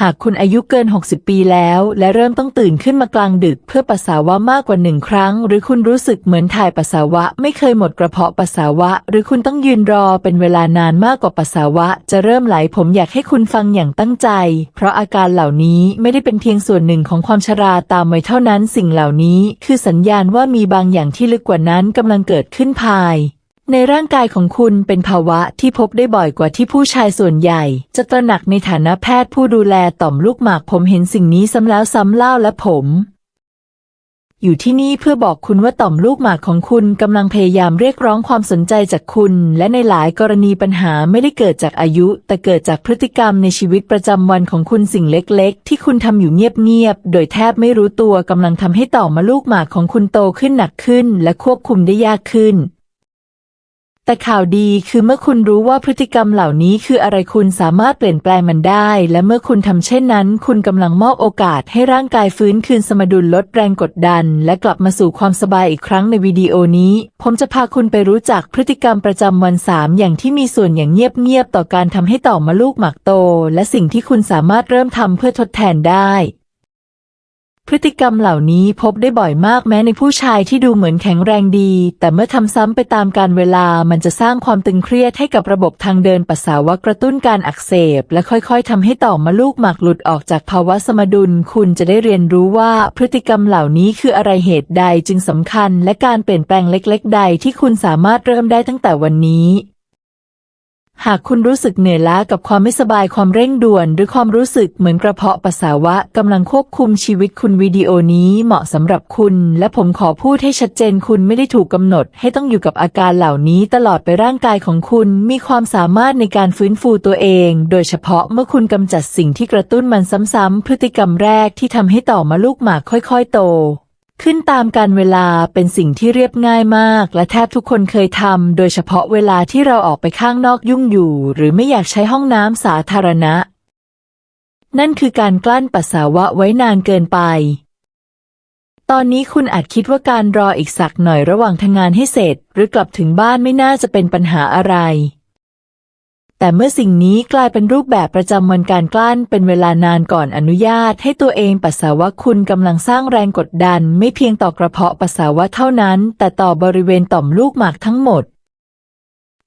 หากคุณอายุเกิน 60 ปีแล้ว และเริ่มต้องตื่นขึ้นมากลางดึกเพื่อปัสสาวะมากกว่าหนึ่งครั้ง หรือคุณรู้สึกเหมือนถ่ายปัสสาวะ ไม่เคยหมดกระเพาะปัสสาวะ หรือคุณต้องยืนรอเป็นเวลานานมากกว่าปัสสาวะ จะเริ่มไหลผมอยากให้คุณฟังอย่างตั้งใจ เพราะอาการเหล่านี้ไม่ได้เป็นเพียงส่วนหนึ่งของความชราตามไวัยเท่านั้นสิ่งเหล่านี้ คือสัญญาณว่ามีบางอย่างที่ลึกกว่านั้นกำลังเกิดขึ้นภาย ในร่างกายของคุณเป็นภาวะที่พบได้บ่อยกว่าที่ผู้ชายส่วนใหญ่ จะตระหนักในฐานะแพทย์ผู้ดูแลต่อมลูกหมากผมเห็นสิ่งนี้ซ้ำแล้วซ้ำเล่าและผม อยู่ที่นี่เพื่อบอกคุณว่าต่อมลูกหมากของคุณกำลังพยายามเรียกร้องความสนใจจากคุณ และในหลายกรณีปัญหาไม่ได้เกิดจากอายุ แต่เกิดจากพฤติกรรมในชีวิตประจำวันของคุณสิ่งเล็ก ๆ ที่คุณทำอยู่เงียบๆโดยแทบไม่รู้ตัวกำลังทำให้ต่อมลูกหมากของคุณโตขึ้นหนักขึ้น และควบคุมได้ยากขึ้น แต่ข่าวดีคือเมื่อคุณรู้ว่าพฤติกรรมเหล่านี้คืออะไรคุณสามารถเปลี่ยนแปลงมันได้ และเมื่อคุณทำเช่นนั้น คุณกำลังมอบโอกาสให้ร่างกายฟื้นคืนสมดุลลดแรงกดดัน และกลับมาสู่ความสบายอีกครั้งในวิดีโอนี้ ผมจะพาคุณไปรู้จักพฤติกรรมประจำวันสามอย่างที่มีส่วนอย่างเงียบๆต่อการทำให้ต่อมลูกหมากโต และสิ่งที่คุณสามารถเริ่มทำเพื่อทดแทนได้ พฤติกรรมเหล่านี้พบได้บ่อยมากแม้ในผู้ชายที่ดูเหมือนแข็งแรงดี แต่เมื่อทำซ้ำไปตามการเวลามันจะสร้างความตึงเครียดให้กับระบบทางเดินปัสสาวะกระตุ้นการอักเสบ และค่อยๆทำให้ต่อมลูกหมากหลุดออกจากภาวะสมดุล คุณจะได้เรียนรู้ว่าพฤติกรรมเหล่านี้คืออะไรเหตุใดจึงสำคัญ และการเปลี่ยนแปลงเล็ก ๆ ใดที่คุณสามารถเริ่มได้ตั้งแต่วันนี้ หากคุณรู้สึกเหนื่อยล้ากับความไม่สบายความเร่งด่วน หรือความรู้สึกเหมือนกระเพาะปัสสาวะกำลังควบคุมชีวิตคุณวิดีโอนี้เหมาะสำหรับคุณ และผมขอพูดให้ชัดเจนคุณไม่ได้ถูกกำหนด ให้ต้องอยู่กับอาการเหล่านี้ตลอดไปร่างกายของคุณมีความสามารถในการฟื้นฟูตัวเอง โดยเฉพาะเมื่อคุณกำจัดสิ่งที่กระตุ้นมันซ้ำๆพฤติกรรมแรกที่ทำให้ต่อมาลูกหมากค่อย ๆ โต ขึ้นตามการเวลาเป็นสิ่งที่เรียบง่ายมาก และแทบทุกคนเคยทำโดยเฉพาะเวลาที่เราออกไปข้างนอกยุ่งอยู่ หรือไม่อยากใช้ห้องน้ำสาธารณะ นั่นคือการกลั้นปัสสาวะไว้นานเกินไป ตอนนี้คุณอาจคิดว่าการรออีกสักหน่อยระหว่างทำงานให้เสร็จ หรือกลับถึงบ้านไม่น่าจะเป็นปัญหาอะไร แต่เมื่อสิ่งนี้กลายเป็นรูปแบบประจำวันการกลั้นเป็นเวลานานก่อนอนุญาตให้ตัวเองปัสสาวะคุณกำลังสร้างแรงกดดัน ไม่เพียงต่อกระเพาะปัสสาวะเท่านั้น แต่ต่อบริเวณต่อมลูกหมากทั้งหมด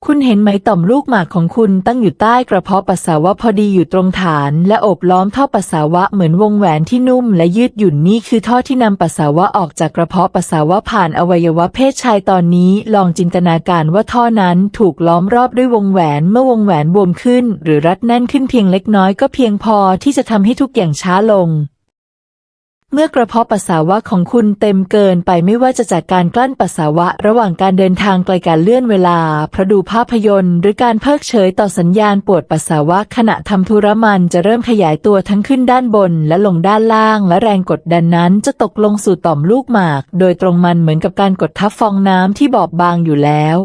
คุณเห็นไหมต่อมลูกหมากของคุณตั้งอยู่ใต้กระเพาะปัสสาวะพอดีอยู่ตรงฐาน และโอบล้อมท่อปัสสาวะเหมือนวงแหวนที่นุ่มและยืดหยุ่นนี่คือท่อที่นำปัสสาวะออกจากกระเพาะปัสสาวะผ่านอวัยวะเพศชายตอนนี้ ลองจินตนาการว่าท่อนั้นถูกล้อมรอบด้วยวงแหวนเมื่อวงแหวนบวมขึ้น หรือรัดแน่นขึ้นเพียงเล็กน้อยก็เพียงพอที่จะทำให้ทุกอย่างช้าลง เมื่อกระเพาะปัสสาวะของคุณเต็มเกินไปไม่ว่าจะจากการกลั้นปัสสาวะระหว่างการเดินทางไกลการเลื่อนเวลาเพราะดูภาพยนตร์ หรือการเพิกเฉยต่อสัญญาณปวดปัสสาวะขณะทำธุระมันจะเริ่มขยายตัวทั้งขึ้นด้านบนและลงด้านล่าง และแรงกดดันนั้นจะตกลงสู่ต่อมลูกหมาก โดยตรงมันเหมือนกับการกดทับฟองน้ำที่บอบบางอยู่แล้ว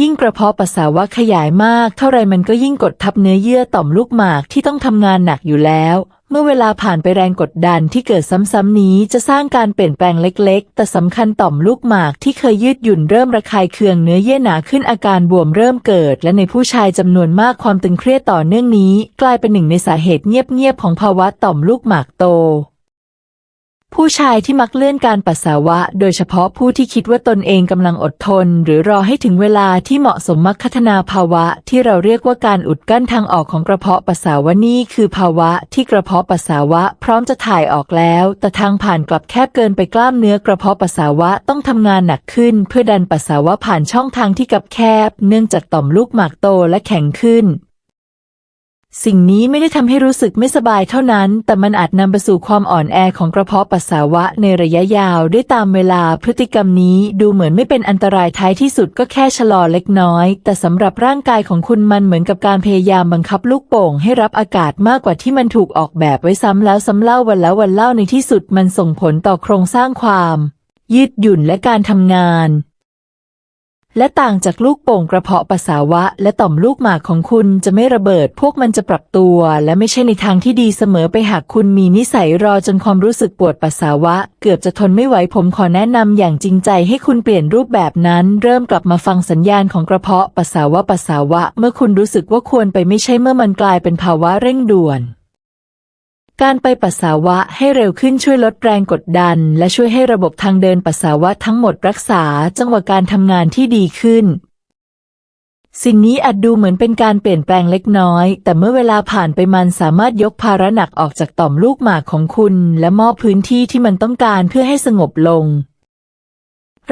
ยิ่งกระเพาะปัสสาวะขยายมาก เท่าไรมันก็ยิ่งกดทับเนื้อเยื่อต่อมลูกหมากที่ต้องทำงานหนักอยู่แล้ว เมื่อเวลาผ่านไปแรงกดดันที่เกิดซ้ำๆนี้จะสร้างการเปลี่ยนแปลงเล็ก ๆ แต่สำคัญต่อมลูกหมากที่เคยยืดหยุ่นเริ่มระคายเคืองเนื้อเยื่อหนาขึ้นอาการบวมเริ่มเกิด และในผู้ชายจำนวนมากความตึงเครียดต่อเนื่องนี้ กลายเป็นหนึ่งในสาเหตุเงียบๆของภาวะต่อมลูกหมากโต ผู้ชายที่มักเลื่อนการปัสสาวะ โดยเฉพาะผู้ที่คิดว่าตนเองกำลังอดทน หรือรอให้ถึงเวลาที่เหมาะสมมักพัฒนาภาวะ ที่เราเรียกว่าการอุดกั้นทางออกของกระเพาะปัสสาวะนี่คือภาวะที่กระเพาะปัสสาวะ พร้อมจะถ่ายออกแล้ว แต่ทางผ่านกลับแคบเกินไปกล้ามเนื้อกระเพาะปัสสาวะต้องทำงานหนักขึ้น เพื่อดันปัสสาวะผ่านช่องทางที่กับแคบ เนื่องจากต่อมลูกหมากโตและแข็งขึ้น สิ่งนี้ไม่ได้ทำให้รู้สึกไม่สบายเท่านั้น แต่มันอาจนำไปสู่ความอ่อนแอของกระเพาะปัสสาวะในระยะยาวด้วยตามเวลาพฤติกรรมนี้ดูเหมือนไม่เป็นอันตรายท้ายที่สุดก็แค่ชะลอเล็กน้อย แต่สำหรับร่างกายของคุณมันเหมือนกับการพยายามบังคับลูกโป่งให้รับอากาศมากกว่าที่มันถูกออกแบบไว้ซ้ำแล้วซ้ำเล่าวันแล้ววันเล่าในที่สุดมันส่งผลต่อโครงสร้างความ ยืดหยุ่นและการทำงาน และต่างจากลูกโป่งกระเพาะปัสสาวะ และต่อมลูกหมากของคุณจะไม่ระเบิด พวกมันจะปรับตัว และไม่ใช่ในทางที่ดีเสมอไปหากคุณมีนิสัยรอจนความรู้สึกปวดปัสสาวะ เกือบจะทนไม่ไหวผมขอแนะนำอย่างจริงใจให้คุณเปลี่ยนรูปแบบนั้น เริ่มกลับมาฟังสัญญาณของกระเพาะปัสสาวะปัสสาวะ เมื่อคุณรู้สึกว่าควรไปไม่ใช่เมื่อมันกลายเป็นภาวะเร่งด่วน การไปปัสสาวะให้เร็วขึ้นช่วยลดแรงกดดัน และช่วยให้ระบบทางเดินปัสสาวะทั้งหมดรักษาจังหวะการทำงานที่ดีขึ้น สิ่งนี้อาจดูเหมือนเป็นการเปลี่ยนแปลงเล็กน้อย แต่เมื่อเวลาผ่านไปมันสามารถยกภาระหนักออกจากต่อมลูกหมากของคุณ และมอบพื้นที่ที่มันต้องการเพื่อให้สงบลง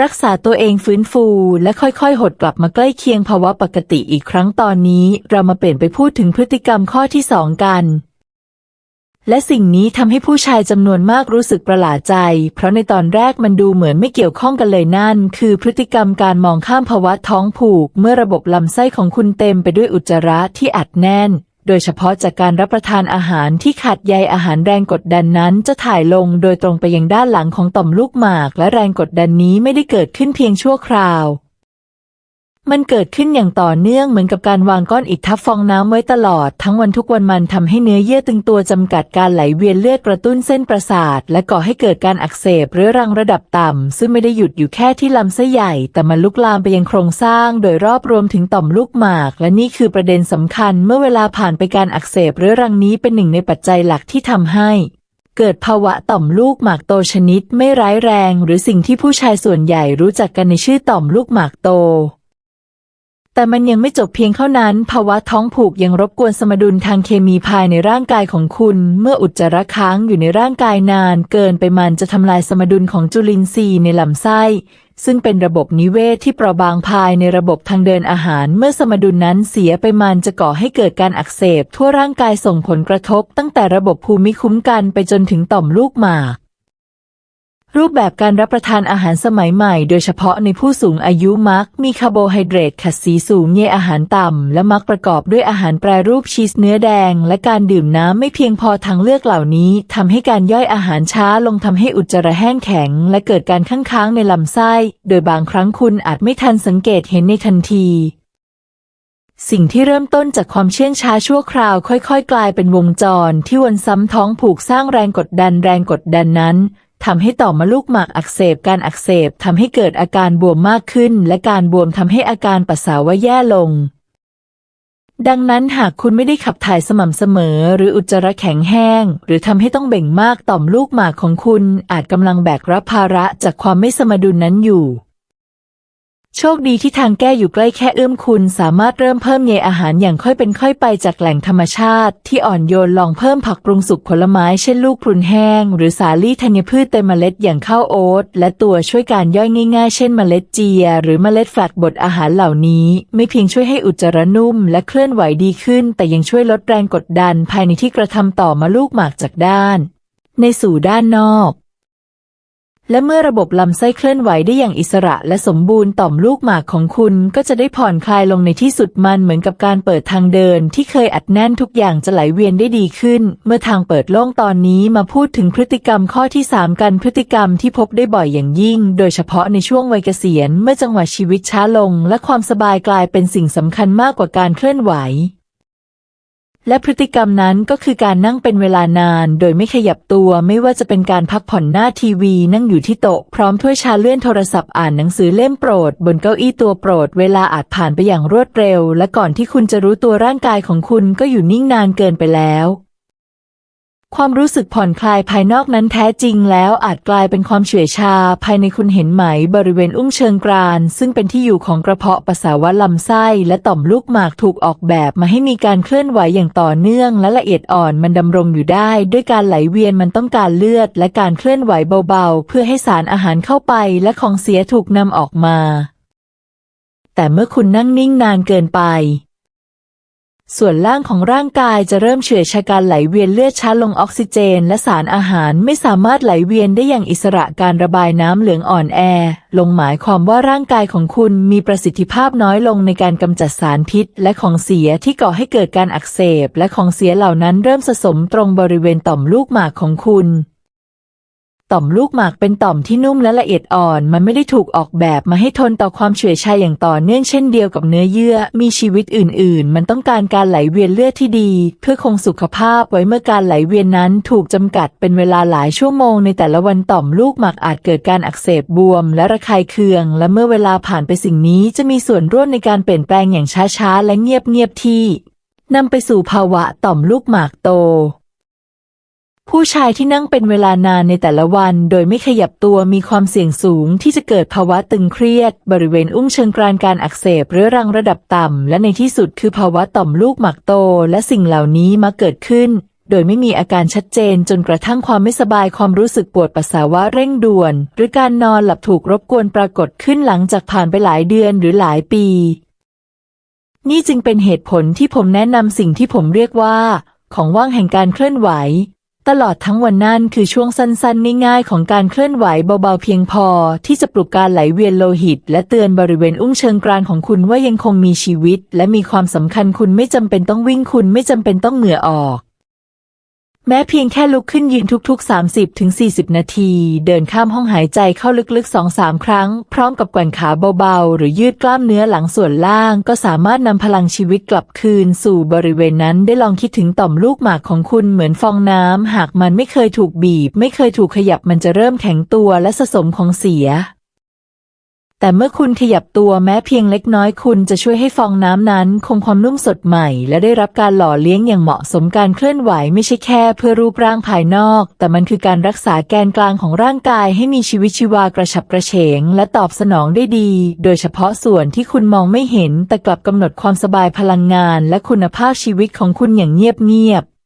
รักษาตัวเองฟื้นฟู และค่อยๆ หดกลับมาใกล้เคียงภาวะปกติอีกครั้งตอนนี้ เรามาเปลี่ยนไปพูดถึงพฤติกรรมข้อที่สองกัน และสิ่งนี้ทำให้ผู้ชายจำนวนมากรู้สึกประหลาดใจ เพราะในตอนแรกมันดูเหมือนไม่เกี่ยวข้องกันเลยนั่น คือพฤติกรรมการมองข้ามภาวะท้องผูก เมื่อระบบลำไส้ของคุณเต็มไปด้วยอุจจาระที่อัดแน่น โดยเฉพาะจากการรับประทานอาหารที่ขาดใยอาหารแรงกดดันนั้น จะถ่ายลงโดยตรงไปยังด้านหลังของต่อมลูกหมาก และแรงกดดันนี้ไม่ได้เกิดขึ้นเพียงชั่วคราว มันเกิดขึ้นอย่างต่อเนื่องเหมือนกับการวางก้อนอิฐทับฟองน้ำไว้ตลอด ทั้งวันทุกวันมันทำให้เนื้อเยื่อตึงตัวจำกัดการไหลเวียนเลือดกระตุ้นเส้นประสาท และก่อให้เกิดการอักเสบเรื้อรังระดับต่ำซึ่งไม่ได้หยุดอยู่แค่ที่ลำไส้ใหญ่ แต่มันลุกลามไปยังโครงสร้าง โดยรอบรวมถึงต่อมลูกหมาก และนี่คือประเด็นสำคัญ เมื่อเวลาผ่านไปการอักเสบเรื้อรังนี้เป็นหนึ่งในปัจจัยหลักที่ทำให้เกิดภาวะต่อมลูกหมากโตชนิด ไม่ร้ายแรง หรือสิ่งที่ผู้ชายส่วนใหญ่รู้จักกันในชื่อต่อมลูกหมากโต แต่มันยังไม่จบเพียงเท่านั้น ภาวะท้องผูกยังรบกวนสมดุลทางเคมีภายในร่างกายของคุณ เมื่ออุจจาระค้างอยู่ในร่างกายนาน เกินไปมันจะทำลายสมดุลของจุลินทรีย์ในลำไส้ ซึ่งเป็นระบบนิเวศที่เปราะบางภายในระบบทางเดินอาหาร เมื่อสมดุลนั้นเสียไปมันจะก่อให้เกิดการอักเสบ ทั่วร่างกายส่งผลกระทบ ตั้งแต่ระบบภูมิคุ้มกันไปจนถึงต่อมลูกหมาก รูปแบบการรับประทานอาหารสมัยใหม่ โดยเฉพาะในผู้สูงอายุมัก มีคาร์โบไฮเดรตขัดสีสูงเยอาหารต่ำ และมักประกอบด้วยอาหารแปรรูปชีสเนื้อแดง และการดื่มน้ำไม่เพียงพอทางเลือกเหล่านี้ทำให้การย่อยอาหารช้าลงทำให้อุจจาระแห้งแข็ง และเกิดการข้างค้างในลำไส้ โดยบางครั้งคุณอาจไม่ทันสังเกตเห็นในทันทีสิ่งที่เริ่มต้นจากความเชื่องช้าชั่วคราว ค่อยๆ กลายเป็นวงจรที่วนซ้ำท้องผูกสร้างแรงกดดันแรงกดดันนั้น ทำให้ต่อมมลูกหมากอักเสบ การอักเสบทำให้เกิดอาการบวมมากขึ้น และการบวมทำให้อาการปัสสาวะแย่ลง ดังนั้นหากคุณไม่ได้ขับถ่ายสม่ำเสมอ หรืออุจจาระแข็งแห้ง หรือทำให้ต้องเบ่งมากต่อมลูกหมากของคุณ อาจกำลังแบกรับภาระจากความไม่สมดุลนั้นอยู่ โชคดีที่ทางแก้อยู่ใกล้แค่เอื้อมคุณ สามารถเริ่มเพิ่มเยอาหารอย่างค่อยเป็นค่อยไปจากแหล่งธรรมชาติ ที่อ่อนโยนลองเพิ่มผักปรุงสุกผลไม้เช่นลูกพรุนแห้ง หรือสาลี่ธัญพืชเต็มเมล็ดอย่างข้าวโอ๊ตและตัวช่วยการย่อยง่ายๆ เช่นเมล็ดเจีย หรือเมล็ดแฟลกบดอาหารเหล่านี้ ไม่เพียงช่วยให้อุจจาระนุ่ม และเคลื่อนไหวดีขึ้น แต่ยังช่วยลดแรงกดดัน ภายในที่กระทำต่อมาลูกหมากจากด้าน ในสู่ด้านนอก และเมื่อระบบลำไส้เคลื่อนไหวได้อย่างอิสระและสมบูรณ์ต่อมลูกหมากของคุณก็จะได้ผ่อนคลายลงในที่สุดมันเหมือนกับการเปิดทางเดิน ที่เคยอัดแน่นทุกอย่างจะไหลเวียนได้ดีขึ้น เมื่อทางเปิดโล่งตอนนี้มาพูดถึงพฤติกรรมข้อที่ 3 กันพฤติกรรมที่พบได้บ่อยอย่างยิ่ง โดยเฉพาะในช่วงวัยเกษียณ เมื่อจังหวะชีวิตช้าลง และความสบายกลายเป็นสิ่งสำคัญมากกว่าการเคลื่อนไหว และพฤติกรรมนั้นก็คือการนั่งเป็นเวลานาน โดยไม่ขยับตัวไม่ว่าจะเป็นการพักผ่อนหน้าทีวี นั่งอยู่ที่โต๊ะพร้อมถ้วยชาเลื่อนโทรศัพท์อ่านหนังสือเล่มโปรด บนเก้าอี้ตัวโปรด เวลาอาจผ่านไปอย่างรวดเร็ว และก่อนที่คุณจะรู้ตัวร่างกายของคุณก็อยู่นิ่งนานเกินไปแล้ว ความรู้สึกผ่อนคลายภายนอกนั้นแท้จริงแล้วอาจกลายเป็นความเฉื่อยชา ภายในคุณเห็นไหมบริเวณอุ้งเชิงกราน ซึ่งเป็นที่อยู่ของกระเพาะปัสสาวะลำไส้ และต่อมลูกหมากถูกออกแบบมาให้มีการเคลื่อนไหวอย่างต่อเนื่อง และละเอียดอ่อนมันดำรงอยู่ได้ ด้วยการไหลเวียนมันต้องการเลือด และการเคลื่อนไหวเบาๆ เพื่อให้สารอาหารเข้าไปและของเสียถูกนำออกมา แต่เมื่อคุณนั่งนิ่งนานเกินไป ส่วนล่างของร่างกายจะเริ่มเฉื่อยชาการไหลเวียนเลือดช้าลงออกซิเจน และสารอาหารไม่สามารถไหลเวียนได้อย่างอิสระการระบายน้ำเหลืองอ่อนแอ ลงหมายความว่าร่างกายของคุณมีประสิทธิภาพน้อยลงในการกำจัดสารพิษ และของเสียที่ก่อให้เกิดการอักเสบ และของเสียเหล่านั้นเริ่มสะสมตรงบริเวณต่อมลูกหมากของคุณ ต่อมลูกหมากเป็นต่อมที่นุ่มและละเอียดอ่อน มันไม่ได้ถูกออกแบบมาให้ทนต่อความเฉื่อยชาอย่างต่อเนื่องเช่นเดียวกับเนื้อเยื่อ มีชีวิตอื่น ๆ มันต้องการการไหลเวียนเลือดที่ดี เพื่อคงสุขภาพไว้เมื่อการไหลเวียนนั้นถูกจำกัดเป็นเวลาหลายชั่วโมงในแต่ละวันต่อมลูกหมากอาจเกิดการอักเสบบวม และระคายเคือง และเมื่อเวลาผ่านไปสิ่งนี้จะมีส่วนร่วมในการเปลี่ยนแปลงอย่างช้าๆและเงียบๆที่นำไปสู่ภาวะต่อมลูกหมากโต ผู้ชายที่นั่งเป็นเวลานานในแต่ละวัน โดยไม่ขยับตัวมีความเสี่ยงสูงที่จะเกิดภาวะตึงเครียด บริเวณอุ้งเชิงกรานการอักเสบเรื้อรังระดับต่ำ และในที่สุดคือภาวะต่อมลูกหมากโต และสิ่งเหล่านี้มาเกิดขึ้น โดยไม่มีอาการชัดเจนจนกระทั่งความไม่สบายความรู้สึกปวดปัสสาวะเร่งด่วน หรือการนอนหลับถูกรบกวนปรากฏขึ้นหลังจากผ่านไปหลายเดือนหรือหลายปี นี่จึงเป็นเหตุผลที่ผมแนะนำสิ่งที่ผมเรียกว่า ของว่างแห่งการเคลื่อนไหว ตลอดทั้งวันนั่นคือช่วงสั้นๆ ง่ายๆ ของการเคลื่อนไหวเบาๆเพียงพอ ที่จะปลุกการไหลเวียนโลหิต และเตือนบริเวณอุ้งเชิงกรานของคุณว่ายังคงมีชีวิต และมีความสำคัญคุณไม่จำเป็นต้องวิ่งคุณไม่จำเป็นต้องเหงื่อออก แม้เพียงแค่ลุกขึ้นยืนทุก ๆ 30ถึง40 นาที เดินข้ามห้องหายใจเข้าลึกๆ2-3ครั้ง พร้อมกับแกว่งขาเบาๆ หรือยืดกล้ามเนื้อหลังส่วนล่าง ก็สามารถนำพลังชีวิตกลับคืนสู่บริเวณนั้นได้ลองคิดถึงต่อมลูกหมากของคุณเหมือนฟองน้ำ หากมันไม่เคยถูกบีบ ไม่เคยถูกขยับมันจะเริ่มแข็งตัวและสะสมของเสีย แต่เมื่อคุณขยับตัวแม้เพียงเล็กน้อยคุณจะช่วยให้ฟองน้ำนั้นคงความนุ่มสดใหม่ และได้รับการหล่อเลี้ยงอย่างเหมาะสมการเคลื่อนไหวไม่ใช่แค่เพื่อรูปร่างภายนอก แต่มันคือการรักษาแกนกลางของร่างกายให้มีชีวิตชีวากระฉับกระเฉง และตอบสนองได้ดี โดยเฉพาะส่วนที่คุณมองไม่เห็น แต่กลับกำหนดความสบายพลังงาน และคุณภาพชีวิตของคุณอย่างเงียบๆ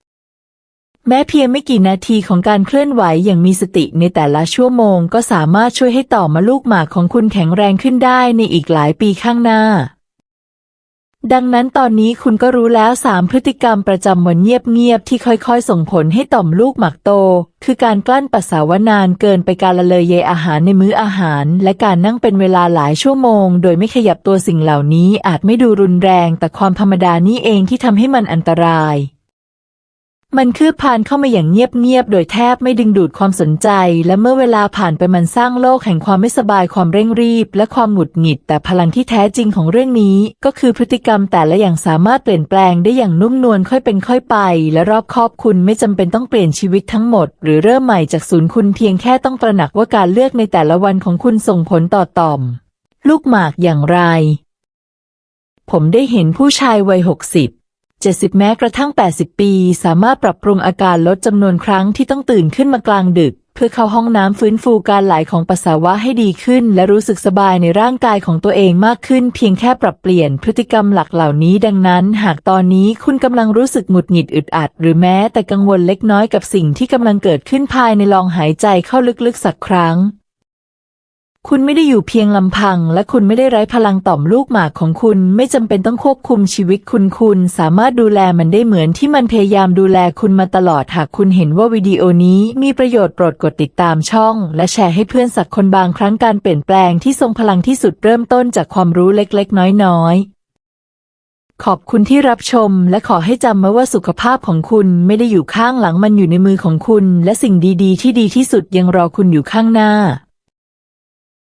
แม้เพียงไม่กี่นาทีของการเคลื่อนไหวอย่างมีสติในแต่ละชั่วโมง ก็สามารถช่วยให้ต่อมาลูกหมากของคุณแข็งแรงขึ้นได้ในอีกหลายปีข้างหน้า ดังนั้นตอนนี้คุณก็รู้แล้วสามพฤติกรรมประจำวันเงียบๆที่ค่อยๆ ส่งผลให้ต่อมลูกหมากโต คือการกลั้นปัสสาวะนานเกินไปการละเลยเยอาหารในมื้ออาหาร และการนั่งเป็นเวลาหลายชั่วโมง โดยไม่ขยับตัวสิ่งเหล่านี้อาจไม่ดูรุนแรง แต่ความธรรมดานี่เองที่ทำให้มันอันตราย มันคืบพานเข้ามาอย่างเงียบๆ โดยแทบไม่ดึงดูดความสนใจ และเมื่อเวลาผ่านไปมันสร้างโลกแห่งความไม่สบายความเร่งรีบ และความหงุดหงิด แต่พลังที่แท้จริงของเรื่องนี้ ก็คือพฤติกรรมแต่ละอย่างสามารถเปลี่ยนแปลงได้อย่างนุ่มนวลค่อยเป็นค่อยไป และรอบคอบคุณไม่จำเป็นต้องเปลี่ยนชีวิตทั้งหมด หรือเริ่มใหม่จากศูนย์คุณเพียงแค่ต้องตระหนักว่าการเลือกในแต่ละวันของคุณส่งผลต่อต่อม ลูกหมากอย่างไร ผมได้เห็นผู้ชายวัยหกสิบ 70 แม้กระทั่ง 80 ปี สามารถปรับปรุงอาการลดจำนวนครั้งที่ต้องตื่นขึ้นมากลางดึก เพื่อเข้าห้องน้ำฟื้นฟูการไหลของปัสสาวะให้ดีขึ้น และรู้สึกสบายในร่างกายของตัวเองมากขึ้น เพียงแค่ปรับเปลี่ยนพฤติกรรมหลักเหล่านี้ ดังนั้น หากตอนนี้คุณกำลังรู้สึกหงุดหงิดอึดอัด หรือแม้แต่กังวลเล็กน้อยกับสิ่งที่กำลังเกิดขึ้นภายในลองหายใจเข้าลึกๆสักครั้ง คุณไม่ได้อยู่เพียงลำพัง และคุณไม่ได้ไร้พลังต่อมลูกหมากของคุณ ไม่จำเป็นต้องควบคุมชีวิตคุณคุณสามารถดูแลมันได้เหมือนที่มันพยายามดูแลคุณมาตลอดหากคุณเห็นว่าวิดีโอนี้มีประโยชน์โปรดกดติดตามช่อง และแชร์ให้เพื่อนสักคนบางครั้งการเปลี่ยนแปลงที่ทรงพลังที่สุดเริ่มต้นจากความรู้เล็กๆ น้อยๆขอบคุณที่รับชมและขอให้จำไว้ว่าสุขภาพของคุณไม่ได้อยู่ข้างหลังมันอยู่ในมือของคุณ และสิ่งดีๆ ที่ดีที่สุดยังรอคุณอยู่ข้างหน้า